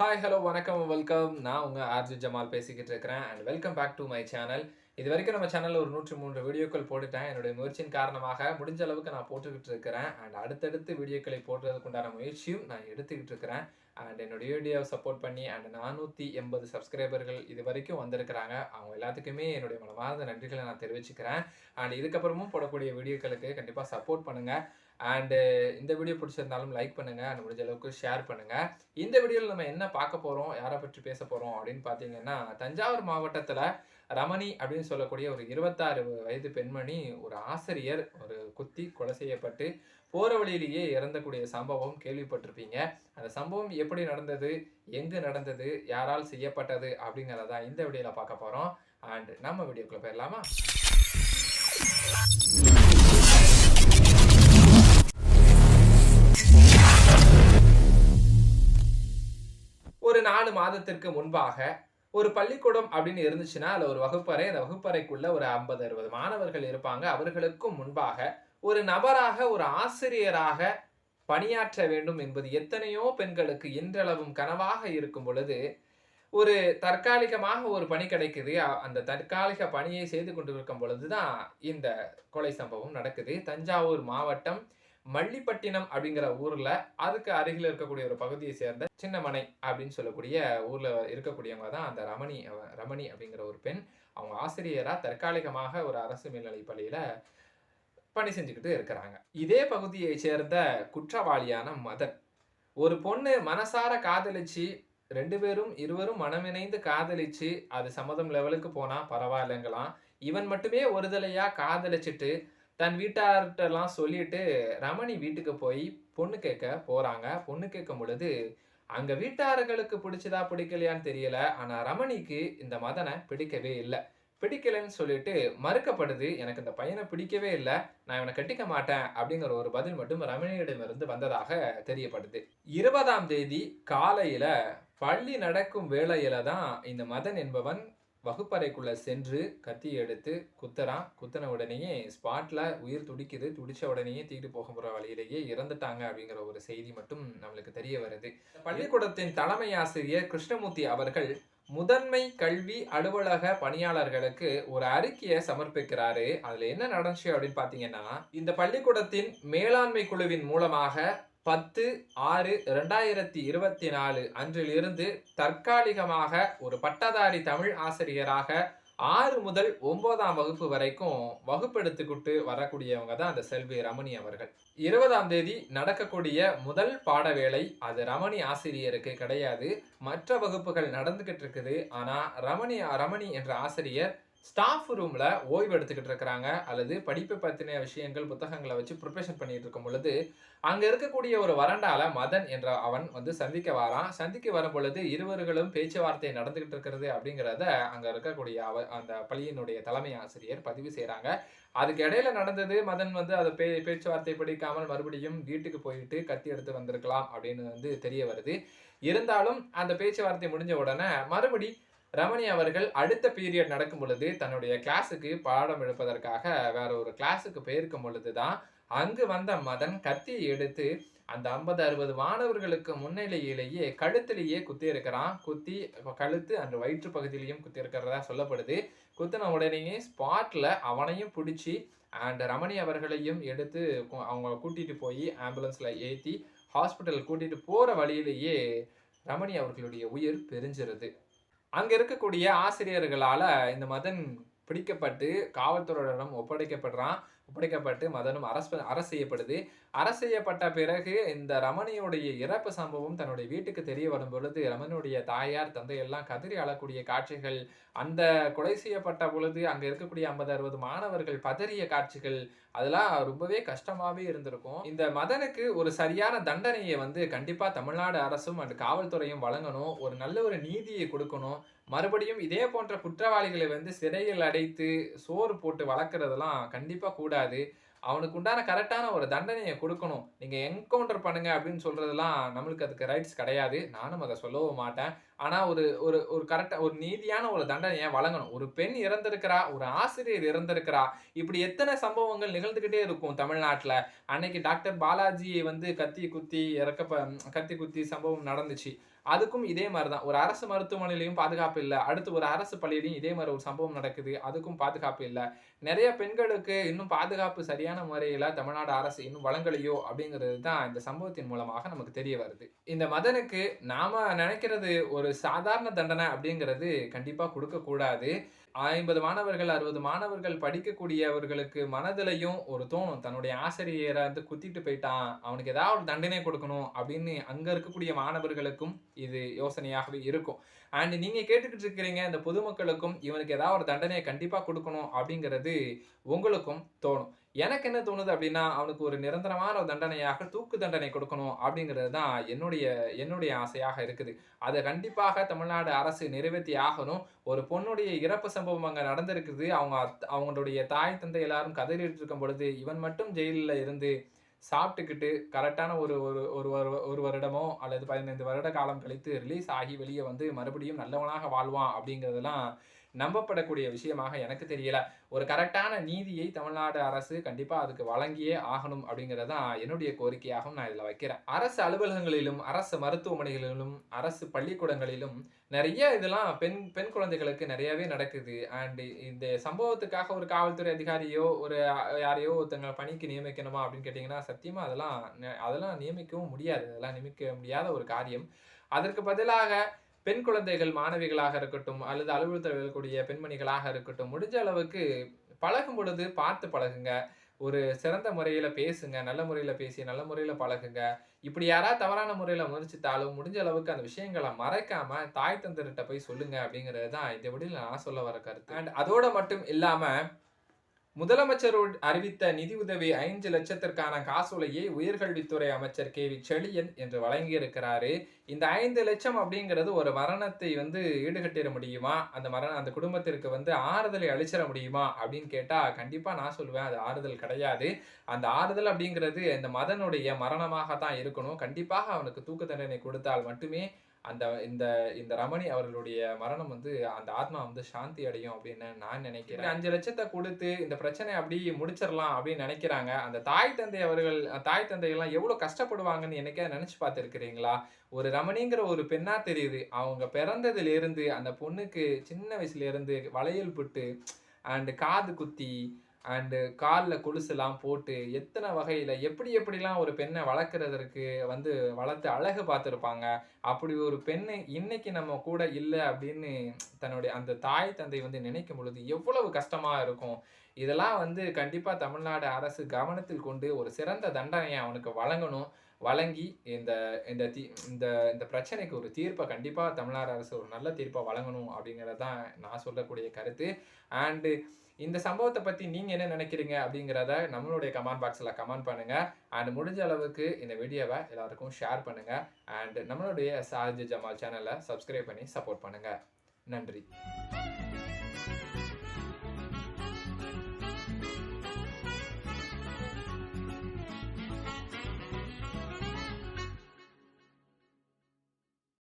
Hi hello வணக்கம் welcome நான் உங்கள் ஆர்ஜி ஜமால் பேசிக்கிட்டு இருக்கிறேன். And welcome back to my channel இது வரைக்கும் நம்ம சேனலில் ஒரு நூற்றி மூன்று வீடியோக்கள் போட்டுட்டேன். என்னுடைய முயற்சியின் காரணமாக முடிஞ்ச அளவுக்கு நான் போட்டுக்கிட்டு இருக்கிறேன். அண்ட் அடுத்தடுத்து வீடியோக்களை போடுறதுக்கு உண்டான முயற்சியும் நான் எடுத்துக்கிட்டு இருக்கிறேன். அண்ட் என்னுடைய வீடியோவை சப்போர்ட் பண்ணி அண்ட் நானூற்றி எண்பது சப்ஸ்கிரைபர்கள் இது வரைக்கும் வந்திருக்கிறாங்க. அவங்க எல்லாத்துக்குமே என்னுடைய மனமார்ந்த நன்றிகளை நான் தெரிவிச்சுக்கிறேன். அண்ட் இதுக்கப்புறமும் போடக்கூடிய வீடியோக்களுக்கு கண்டிப்பாக சப்போர்ட் பண்ணுங்கள் அண்டு uh, இந்த வீடியோ பிடிச்சிருந்தாலும் லைக் பண்ணுங்கள் அண்ட் முடிஞ்ச அளவுக்கு ஷேர் பண்ணுங்கள் இந்த வீடியோவில் நம்ம என்ன பார்க்க போகிறோம் யாரை பற்றி பேச போகிறோம் அப்படின்னு பார்த்தீங்கன்னா தஞ்சாவூர் மாவட்டத்தில் ரமணி அப்படின்னு சொல்லக்கூடிய ஒரு இருபத்தாறு வயது பெண்மணி ஒரு ஆசிரியர் ஒரு குத்தி கொலை செய்யப்பட்டு போகிற வழியிலேயே இறந்தக்கூடிய சம்பவம் கேள்விப்பட்டிருப்பீங்க. அந்த சம்பவம் எப்படி நடந்தது? எங்கு நடந்தது? யாரால் செய்யப்பட்டது? அப்படிங்கிறத இந்த வீடியோவில் பார்க்க போகிறோம் அண்ட் நம்ம வீடியோக்குள்ளே போயிடலாமா? நாலு மாதத்திற்கு முன்பாக ஒரு பள்ளிக்கூடம் அப்படின்னு இருந்துச்சுன்னா அதில் ஒரு வகுப்பறை அந்த வகுப்பறைக்குள்ள ஒரு ஐம்பது அறுபது மாணவர்கள் இருப்பாங்க. அவர்களுக்கும் முன்பாக ஒரு நபராக ஒரு ஆசிரியராக பணியாற்ற வேண்டும் என்பது எத்தனையோ பெண்களுக்கு இன்றளவும் கனவாக இருக்கும் பொழுது ஒரு தற்காலிகமாக ஒரு பணி கிடைக்குது. அந்த தற்காலிக பணியை செய்து கொண்டிருக்கும் பொழுதுதான் இந்த கொலை சம்பவம் நடக்குது. தஞ்சாவூர் மாவட்டம் மல்லிப்பட்டினம் அப்படிங்கிற ஊர்ல அதுக்கு அருகில் இருக்கக்கூடிய ஒரு பகுதியை சேர்ந்த சின்னமனை அப்படின்னு சொல்லக்கூடிய ஊர்ல இருக்கக்கூடியவங்க தான் அந்த ரமணி ரமணி அப்படிங்கிற ஒரு பெண். அவங்க ஆசிரியரா தற்காலிகமாக ஒரு அரசு மேல்நிலை பள்ளியில பணி செஞ்சுக்கிட்டு இருக்கிறாங்க. இதே பகுதியை சேர்ந்த குற்றவாளியான மதன். ஒரு பொண்ணு மனசார காதலிச்சு ரெண்டு பேரும் இருவரும் மனமிணைந்து காதலிச்சு அது சம்மதம் லெவலுக்கு போனா பரவாயில்லைங்களாம். இவன் மட்டுமே ஒருதலையா காதலிச்சிட்டு தன் வீட்டார்கிட்டலாம் சொல்லிட்டு ரமணி வீட்டுக்கு போய் பொண்ணு கேட்க போறாங்க. பொண்ணு கேட்கும் பொழுது அங்க வீட்டார்களுக்கு பிடிச்சதா பிடிக்கலையான்னு தெரியல. ஆனா ரமணிக்கு இந்த மதனை பிடிக்கவே இல்லை. பிடிக்கலைன்னு சொல்லிட்டு மறுக்கப்படுது. எனக்கு இந்த பையனை பிடிக்கவே இல்லை. நான் இவனை கட்டிக்க மாட்டேன். அப்படிங்கிற ஒரு பதில் மட்டும் ரமணியிடமிருந்து வந்ததாக தெரியப்படுது. இருபதாம் தேதி காலையில பள்ளி நடக்கும் வேளையில தான் இந்த மதன் என்பவன் வகுப்பறைக்குள்ள சென்று கத்தி எடுத்து குத்துறான் குத்தின உடனேயே ஸ்பாட்ல உயிர் துடிக்குது. துடிச்ச உடனேயே தீட்டு போக போற வழியிலேயே இறந்துட்டாங்க அப்படிங்கிற ஒரு செய்தி மட்டும் நம்மளுக்கு தெரிய வருது. பள்ளிக்கூடத்தின் தலைமை ஆசிரியர் கிருஷ்ணமூர்த்தி அவர்கள் முதன்மை கல்வி அலுவலக பணியாளர்களுக்கு ஒரு அறிக்கையை சமர்ப்பிக்கிறாரு. அதுல என்ன நடந்துச்சு அப்படின்னு பாத்தீங்கன்னா இந்த பள்ளிக்கூடத்தின் மேலாண்மை குழுவின் மூலமாக பத்து ஆறு ரெண்டாயிரத்தி இருபத்தி நாலு அன்றிலிருந்து தற்காலிகமாக ஒரு பட்டதாரி தமிழ் ஆசிரியராக ஆறு முதல் ஒன்பதாம் வகுப்பு வரைக்கும் வகுப்பெடுத்துக்கிட்டு வரக்கூடியவங்க தான் அந்த செல்வி ரமணி அவர்கள். இருபதாம் தேதி நடக்கக்கூடிய முதல் பாட வேலை அது ரமணி ஆசிரியருக்கு கிடையாது. மற்ற வகுப்புகள் நடந்துகிட்டு இருக்குது. ஆனால் ரமணி ரமணி என்ற ஆசிரியர் ஸ்டாஃப் ரூமில் ஓய்வு எடுத்துக்கிட்டு இருக்கிறாங்க அல்லது படிப்பு பற்றின விஷயங்கள் புத்தகங்களை வச்சு ப்ரிப்பரேஷன் பண்ணிட்டு இருக்கும் பொழுது அங்கே இருக்கக்கூடிய ஒரு வறண்டால மதன் என்ற அவன் வந்து சந்திக்க வரான். சந்திக்க வரும் பொழுது இருவர்களும் பேச்சுவார்த்தை நடந்துகிட்டு இருக்கிறது அப்படிங்கிறத அங்கே இருக்கக்கூடிய அவ அந்த பள்ளியினுடைய தலைமை ஆசிரியர் பதிவு செய்கிறாங்க அதுக்கு இடையில நடந்தது மதன் வந்து அதை பே பேச்சுவார்த்தை படிக்காமல் மறுபடியும் வீட்டுக்கு போயிட்டு கத்தி எடுத்து வந்திருக்கலாம் அப்படின்னு வந்து தெரிய வருது. இருந்தாலும் அந்த பேச்சுவார்த்தை முடிஞ்ச உடனே மறுபடி ரமணி அவர்கள் அடுத்த பீரியட் நடக்கும் பொழுது தன்னுடைய கிளாஸுக்கு பாடம் எடுப்பதற்காக வேற ஒரு கிளாஸுக்கு போயிருக்கும் பொழுது தான் அங்கு வந்த மதன் கத்தியை எடுத்து அந்த ஐம்பது அறுபது மாணவர்களுக்கு முன்னிலையிலேயே கழுத்திலேயே குத்தி இருக்கிறான் குத்தி கழுத்து அந்த வயிற்று பகுதியிலையும் குத்தி இருக்கிறதா சொல்லப்படுது. குத்தின உடனேயே ஸ்பாட்ல அவனையும் பிடிச்சி அண்ட் ரமணி அவர்களையும் எடுத்து அவங்க கூட்டிட்டு போய் ஆம்புலன்ஸ்ல ஏற்றி ஹாஸ்பிட்டல் கூட்டிட்டு போற வழியிலேயே ரமணி அவர்களுடைய உயிர் பெரிஞ்சிருது. அங்க இருக்கக்கூடிய ஆசிரியர்களால இந்த மதன் பிடிக்கப்பட்டு காவல்துறையிடம் ஒப்படைக்கப்படுறான். ஒப்படைக்கப்பட்டு மதனும் அரசு அரசு செய்யப்படுது. அரசு செய்யப்பட்ட பிறகு இந்த ரமணியுடைய இறப்பு சம்பவம் தன்னுடைய வீட்டுக்கு தெரிய வரும் பொழுது ரமணியுடைய தாயார் தந்தை எல்லாம் கதறி அழக்கூடிய காட்சிகள் அந்த கொலை செய்யப்பட்ட பொழுது அங்க இருக்கக்கூடிய ஐம்பது அறுபது மாணவர்கள் பதறிய காட்சிகள் அதெல்லாம் ரொம்பவே கஷ்டமாவே இருந்திருக்கும். இந்த மதனுக்கு ஒரு சரியான தண்டனையை வந்து கண்டிப்பா தமிழ்நாடு அரசும் அண்ட் காவல்துறையும் வழங்கணும். ஒரு நல்ல ஒரு நீதியை கொடுக்கணும். மறுபடியும் இதே போன்ற குற்றவாளிகளை வந்து சிறையில் அடைத்து சோறு போட்டு வளர்க்குறதெல்லாம் கண்டிப்பாக கூடாது. அவனுக்கு உண்டான கரெக்டான ஒரு தண்டனையை கொடுக்கணும். நீங்கள் என்கவுண்டர் பண்ணுங்க அப்படின்னு சொல்கிறதுலாம் நம்மளுக்கு அதுக்கு ரைட்ஸ் கிடையாது. நானும் அதை சொல்லவும் மாட்டேன். ஆனால் ஒரு ஒரு ஒரு கரெக்டாக ஒரு நீதியான ஒரு தண்டனையை வழங்கணும். ஒரு பெண் இறந்திருக்கிறா ஒரு ஆசிரியர் இறந்திருக்கிறா. இப்படி எத்தனை சம்பவங்கள் நிகழ்ந்துக்கிட்டே இருக்கும் தமிழ்நாட்டில். அன்னைக்கு டாக்டர் பாலாஜியை வந்து கத்தி குத்தி இறக்க கத்தி குத்தி சம்பவம் நடந்துச்சு. அதுக்கும் இதே மாதிரி தான் ஒரு அரசு மருத்துவமனையிலையும் பாதுகாப்பு இல்லை. அடுத்து ஒரு அரசு பள்ளியிலையும் இதே மாதிரி ஒரு சம்பவம் நடக்குது. அதுக்கும் பாதுகாப்பு இல்லை. நிறைய பெண்களுக்கு இன்னும் பாதுகாப்பு சரியான முறையில் தமிழ்நாடு அரசு இன்னும் வழங்கலையோ அப்படிங்கிறது தான் இந்த சம்பவத்தின் மூலமாக நமக்கு தெரிய வருது. இந்த மதனுக்கு நாம நினைக்கிறது ஒரு சாதாரண தண்டனை அப்படிங்கிறது கண்டிப்பாக கொடுக்கக்கூடாது ஐம்பது மாணவர்கள் அறுபது மாணவர்கள் படிக்கக்கூடியவர்களுக்கு மனதிலையும் ஒரு தோணும். தன்னுடைய ஆசிரியரை வந்து குத்திட்டு போயிட்டான். அவனுக்கு ஏதாவது ஒரு தண்டனை கொடுக்கணும் அப்படின்னு அங்கே இருக்கக்கூடிய மாணவர்களுக்கும் இது யோசனையாகவே இருக்கும். அண்ட் நீங்கள் கேட்டுக்கிட்டு இருக்கிறீங்க இந்த பொதுமக்களுக்கும் இவனுக்கு ஏதாவது ஒரு தண்டனையை கண்டிப்பாக கொடுக்கணும் அப்படிங்கிறது உங்களுக்கும் தோணும். எனக்கு என்ன தோணுது அப்படின்னா அவனுக்கு ஒரு நிரந்தரமான ஒரு தண்டனையாக தூக்கு தண்டனை கொடுக்கணும் அப்படிங்கிறது தான் என்னுடைய என்னுடைய ஆசையாக இருக்குது. அதை கண்டிப்பாக தமிழ்நாடு அரசு நிறைவேற்றி ஆகணும். ஒரு பொண்ணுடைய இறப்பு சம்பவம் அங்கே நடந்திருக்குது. அவங்க அத்- அவங்களுடைய தாய் தந்தை எல்லாரும் கதறிட்டு இருக்கும் பொழுது இவன் மட்டும் ஜெயிலில் இருந்து சாப்பிட்டுக்கிட்டு கரெக்டான ஒரு ஒரு ஒரு ஒரு- ஒரு வருடமோ அல்லது பதினைந்து வருட காலம் கழித்து ரிலீஸ் ஆகி வெளியே வந்து மறுபடியும் நல்லவனாக வாழ்வான் அப்படிங்கிறதெல்லாம் நம்பப்படக்கூடிய விஷயமாக எனக்கு தெரியல. ஒரு கரெக்டான நீதியை தமிழ்நாடு அரசு கண்டிப்பாக அதுக்கு வழங்கியே ஆகணும் அப்படிங்கிறது தான் என்னுடைய கோரிக்கையாகவும் நான் இதில் வைக்கிறேன். அரசு அலுவலகங்களிலும் அரசு மருத்துவமனைகளிலும் அரசு பள்ளிக்கூடங்களிலும் நிறைய இதெல்லாம் பெண் பெண் குழந்தைகளுக்கு நிறையவே நடக்குது. அண்ட் இந்த சம்பவத்துக்காக ஒரு காவல்துறை அதிகாரியோ ஒரு யாரையோ ஒருத்தங்க பணிக்கு நியமிக்கணுமா அப்படின்னு கேட்டிங்கன்னா சத்தியமாக அதெல்லாம் ந- அதெல்லாம் நியமிக்கவும் முடியாது. அதெல்லாம் நியமிக்க முடியாத ஒரு காரியம். அதற்கு பதிலாக பெண் குழந்தைகள் மாணவிகளாக இருக்கட்டும் அல்லது அலுவலகத்தில் இருக்கக்கூடிய பெண்மணிகளாக இருக்கட்டும் முடிஞ்ச அளவுக்கு பழகும் பொழுது பார்த்து பழகுங்க. ஒரு சிறந்த முறையில் பேசுங்க நல்ல முறையில் பேசி நல்ல முறையில் பழகுங்க. இப்படி யாராவது தவறான முறையில் முயற்சித்தாலும் முடிஞ்ச அளவுக்கு அந்த விஷயங்களை மறைக்காம தாய் தந்தர்கிட்ட போய் சொல்லுங்க அப்படிங்கிறது தான் இந்த விட நான் சொல்ல வர கருத்து. அண்ட் அதோட மட்டும் இல்லாமல் முதலமைச்சர் அறிவித்த நிதி உதவி ஐந்து லட்சத்திற்கான காசோலையை உயர்கல்வித்துறை அமைச்சர் கே வி செழியன் என்று வழங்கியிருக்கிறாரு. இந்த ஐந்து லட்சம் அப்படிங்கிறது ஒரு மரணத்தை வந்து ஈடுகட்டிட முடியுமா? அந்த மரண அந்த குடும்பத்திற்கு வந்து ஆறுதலை அளிச்சிட முடியுமா? அப்படின்னு கேட்டா கண்டிப்பா நான் சொல்லுவேன் அது ஆறுதல் கிடையாது. அந்த ஆறுதல் அப்படிங்கிறது இந்த மதனுடைய மரணமாக தான் இருக்கணும். கண்டிப்பாக அவனுக்கு தூக்கு தண்டனை கொடுத்தால் மட்டுமே அந்த இந்த இந்த ரமணி அவர்களுடைய மரணம் வந்து அந்த ஆத்மா வந்து சாந்தி அடையும் அப்படின்னு நான் நினைக்கிறேன். அஞ்சு லட்சத்தை கொடுத்து இந்த பிரச்சனை அப்படி முடிச்சிடலாம் அப்படின்னு நினைக்கிறாங்க. அந்த தாய் தந்தை அவர்கள் தாய் தந்தைகள்லாம் எவ்வளோ கஷ்டப்படுவாங்கன்னு என்னைக்கா நினைச்சு பார்த்துருக்கிறீங்களா? ஒரு ரமணிங்கிற ஒரு பெண்ணா தெரியுது. அவங்க பிறந்ததுலேருந்து அந்த பொண்ணுக்கு சின்ன வயசுலேருந்து வளையல் புட்டு அண்டு காது குத்தி அண்டு காலில் கொலுசுலாம் போட்டு எத்தனை வகையில் எப்படி எப்படிலாம் ஒரு பெண்ணை வளர்க்குறதற்கு வந்து வளர்த்து அழகு பார்த்துருப்பாங்க. அப்படி ஒரு பெண்ணு இன்னைக்கு நம்ம கூட இல்லை அப்படின்னு தன்னுடைய அந்த தாய் தந்தை வந்து நினைக்கும் பொழுது எவ்வளவு கஷ்டமாக இருக்கும். இதெல்லாம் வந்து கண்டிப்பாக தமிழ்நாடு அரசு கவனத்தில் கொண்டு ஒரு சிறந்த தண்டனையை அவனுக்கு வழங்கணும். வழங்கி இந்த இந்த தீ இந்த இந்த பிரச்சனைக்கு ஒரு தீர்ப்பை கண்டிப்பாக தமிழ்நாடு அரசு ஒரு நல்ல தீர்ப்பை வழங்கணும் அப்படிங்கிறது தான் நான் சொல்லக்கூடிய கருத்து. அண்டு இந்த சம்பவத்தை பற்றி நீங்கள் என்ன நினைக்கிறீங்க அப்படிங்கிறத நம்மளுடைய கமெண்ட் பாக்ஸில் கமெண்ட் பண்ணுங்கள் அண்ட் முடிஞ்ச அளவுக்கு இந்த வீடியோவை எல்லாருக்கும் ஷேர் பண்ணுங்கள் அண்ட் நம்மளுடைய சார்ஜ் ஜமால் சேனலை சப்ஸ்கிரைப் பண்ணி சப்போர்ட் பண்ணுங்கள் நன்றி.